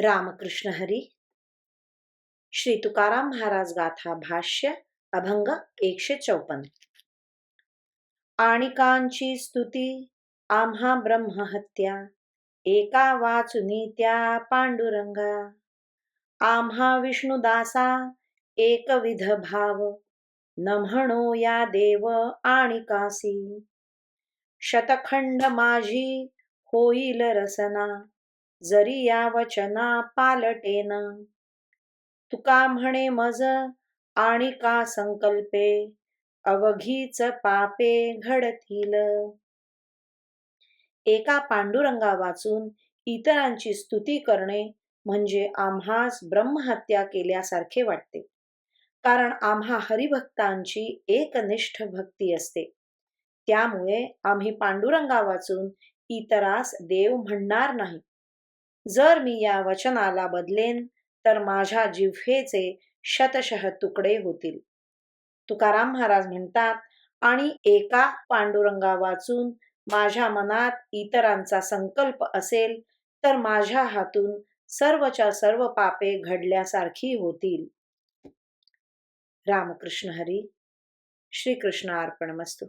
रामकृष्ण हरी। श्री तुकाराम महाराज गाथा भाष्य अभंग एकशे चौपन्न। आणिकांची स्तुती आम्हा ब्रह्महत्या एका वाचुनी त्या पांडुरंगा। आम्हा विष्णुदासा एकविध भाव। न म्हणो या देव आणिकासी। शतखंड माझी होईल रसना। जरी या वचना पालटेन. तुका म्हणे मज आणि का संकल्पे? अवघीच पापे घडतील. एका पांडुरंगा वाचून इतरांची स्तुती करणे म्हणजे आम्हास ब्रह्महत्या केल्यासारखे वाटते. कारण आम्हा हरिभक्तांची एकनिष्ठ भक्ती असते. त्यामुळे आम्ही पांडुरंगा वाचून इतरास देव म्हणणार नाही. जर मी या वचनाला बदलेन तर माझ्या जिव्हेचे शतशः तुकडे होतील. तुकाराम महाराज म्हणतात आणि एका पांडुरंगा वाचून माझ्या मनात इतरांचा संकल्प असेल तर माझ्या हातून सर्वच्या सर्व पापे घडल्यासारखी होतील. रामकृष्ण हरी श्रीकृष्ण अर्पण मस्तू